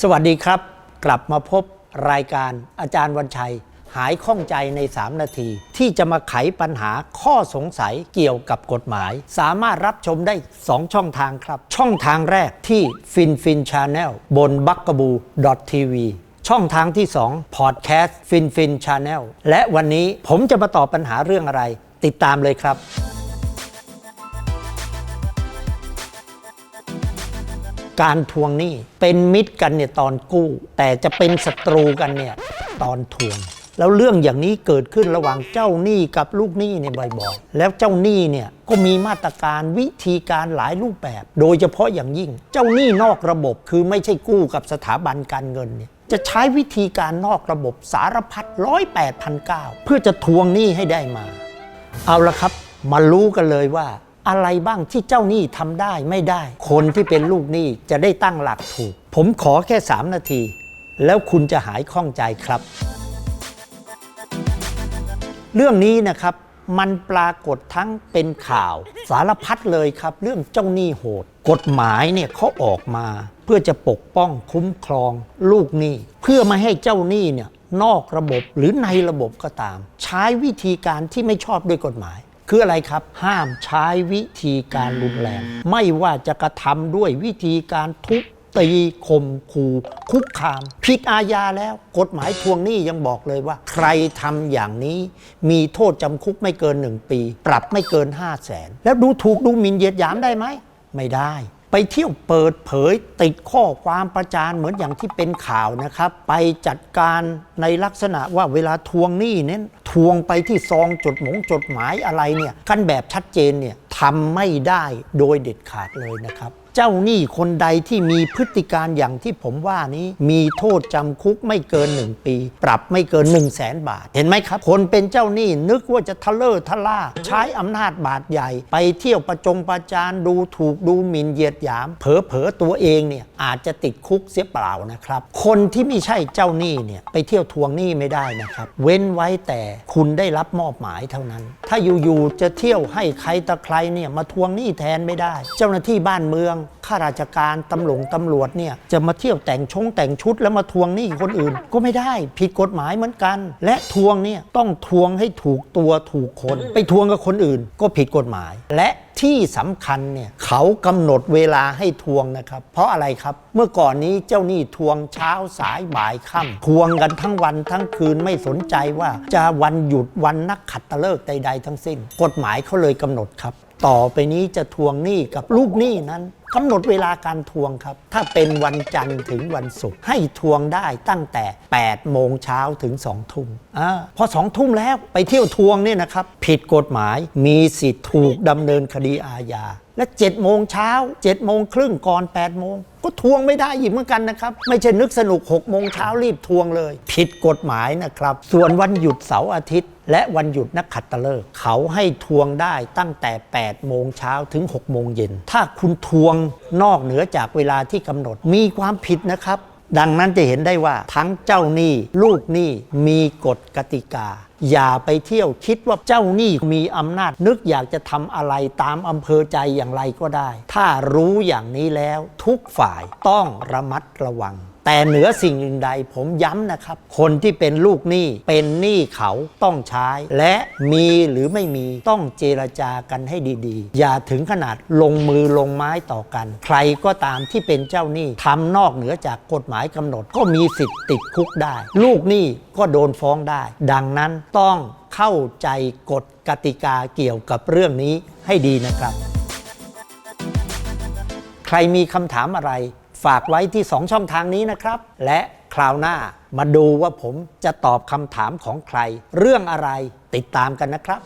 สวัสดีครับ กลับมาพบรายการอาจารย์วันชัย หายข้องใจใน 3 นาที ที่จะมาไขปัญหาข้อสงสัยเกี่ยวกับกฎหมาย สามารถรับชมได้ 2 ช่องทางครับ ช่องทางแรกที่ฟินฟินชาแนลบนบักกบูทีวีช่องทางที่ 2 พอดแคสต์ฟินฟินชาแนลและวันนี้ผมจะมาตอบปัญหาเรื่องอะไร ติดตามเลยครับ การทวงหนี้เป็นมิตรกันเนี่ยตอนกู้ แต่จะเป็นศัตรูกันเนี่ยตอนทวง แล้วเรื่องอย่างนี้เกิดขึ้นระหว่างเจ้าหนี้กับลูกหนี้เนี่ยบ่อยๆแล้วเจ้าหนี้เนี่ยก็มีมาตรการวิธีการหลายรูปแบบ โดยเฉพาะอย่างยิ่ง เจ้าหนี้นอกระบบคือไม่ใช่กู้กับสถาบันการเงินเนี่ยจะใช้วิธีการนอกระบบสารพัดร้อยแปดพันเก้าเพื่อจะทวงหนี้ให้ได้มา เอาละครับ มารู้กันเลยว่า อะไรบ้างที่เจ้าหนี้ทำได้ไม่ได้ คนที่เป็นลูกหนี้จะได้ตั้งหลักถูก ผมขอแค่ 3 นาที แล้วคุณจะหายข้องใจครับ เรื่องนี้นะครับมันปรากฏทั้งเป็นข่าวสารพัดเลยครับ เรื่องเจ้าหนี้โหด กฎหมายเนี่ยเขาออกมา เพื่อจะปกป้องคุ้มครองลูกหนี้ เพื่อไม่ให้เจ้าหนี้เนี่ยนอกระบบหรือในระบบก็ตาม ใช้วิธีการที่ไม่ชอบด้วยกฎหมาย คืออะไรครับ ห้ามใช้วิธีการรุนแรง ไม่ว่าจะกระทำด้วยวิธีการทุบตีข่มขู่คุกคาม ผิดอาญาแล้ว กฎหมายทวงหนี้ยังบอกเลยว่า ใครทำอย่างนี้ มีโทษจำคุกไม่เกินหนึ่งปี ปรับไม่เกิน 5 0 0แสนแล้วดูถูกดูหมิ่นเหยียดหยามได้ไหม ไม่ได้ ไปเที่ยวเปิดเผยติดข้อความประจานเหมือนอย่างที่เป็นข่าวนะครับ ไปจัดการในลักษณะว่าเวลาทวงหนี้เน้นทวงไปที่ซองจดหมงจดหมายอะไรเนี่ยกันแบบชัดเจนเนี่ย ทำไม่ได้โดยเด็ดขาดเลยนะครับ เจ้าหนี้คนใดที่มีพฤติการอย่างที่ผมว่านี้ มีโทษจำคุกไม่เกิน 1 ปี ปรับไม่เกิน 1 0 0 0 0แสนบาท เห็นไหมครับ คนเป็นเจ้าหนี้นึกว่าจะทะเลอร์ทะล่า ใช้อำนาจบาดใหญ่ ไปเที่ยวประจงประจานดูถูกดูหมิ่นเหยียดหยามเผลอเผลอๆตัวเองเนี่ยอาจจะติดคุกเสียเปล่านะครับ คนที่ไม่ใช่เจ้าหนี้เนี่ยไปเที่ยวทวงหนี้ไม่ได้นะครับ เว้นไว้แต่คุณได้รับมอบหมายเท่านั้น ถ้าอยู่ๆจะเที่ยวให้ใครตะใครเนี่ยมาทวงหนี้แทนไม่ได้ เจ้าหน้าที่บ้านเมืองข้าราชการตำรวจตำรวจเนี่ยจะมาเที่ยวแต่งชงแต่งชุดแล้วมาทวงหนี้คนอื่น ก็ไม่ได้ผิดกฎหมายเหมือนกัน และทวงเนี่ยต้องทวงให้ถูกตัวถูกคน ไปทวงกับคนอื่นก็ผิดกฎหมายและที่สำคัญเนี่ยเขากำหนดเวลาให้ทวงนะครับ เพราะอะไรครับ เมื่อก่อนนี้เจ้าหนี้ทวงเช้าสายบ่ายค่ำทวงกันทั้งวันทั้งคืนไม่สนใจว่าจะวันหยุดวันนักขัดตาเลิกใด ๆ ทั้งสิ้น กฎหมายเขาเลยกำหนดครับ ต่อไปนี้จะทวงหนี้กับลูกหนี้นั้น กำหนดเวลาการทวงครับ ถ้าเป็นวันจันทร์ถึงวันศุกร์ให้ทวงได้ตั้งแต่ 8 โมงเช้าถึง 2 ทุ่มอพอ 2 ทุ่มแล้วไปเที่ยวทวงเนี่ยนะครับ ผิดกฎหมายมีสิทธิ์ถูกดำเนินคดีอาญาและ7โมงเช้า7โมงครึ่งก่อน8โมงก็ทวงไม่ได้อีกเหมือนกันนะครับ ไม่ใช่นึกสนุก6โมงเช้ารีบทวงเลย ผิดกฎหมายนะครับ ส่วนวันหยุดเสาร์อาทิตย์ และวันหยุดนักขัตฤกษ์เขาให้ทวงได้ตั้งแต่ 8 โมงเช้าถึง 6 โมงเย็น ถ้าคุณทวงนอกเหนือจากเวลาที่กำหนดมีความผิดนะครับ ดังนั้นจะเห็นได้ว่าทั้งเจ้าหนี้ลูกหนี้มีกฎกติกา อย่าไปเที่ยวคิดว่าเจ้าหนี้มีอำนาจ นึกอยากจะทำอะไรตามอำเภอใจอย่างไรก็ได้ ถ้ารู้อย่างนี้แล้วทุกฝ่ายต้องระมัดระวัง แต่เหนือสิ่งอื่นใดผมย้ำนะครับ คนที่เป็นลูกหนี้เป็นหนี้เขาต้องใช้ และมีหรือไม่มีต้องเจรจากันให้ดีๆ อย่าถึงขนาดลงมือลงไม้ต่อกัน ใครก็ตามที่เป็นเจ้าหนี้ทำนอกเหนือจากกฎหมายกำหนด ก็มีสิทธิ์ติดคุกได้ ลูกหนี้ก็โดนฟ้องได้ ดังนั้นต้องเข้าใจกฎกติกาเกี่ยวกับเรื่องนี้ให้ดีนะครับ ใครมีคำถามอะไร ฝากไว้ที่ 2 ช่องทางนี้นะครับ และคราวหน้ามาดูว่าผมจะตอบคำถามของใคร เรื่องอะไรติดตามกันนะครับ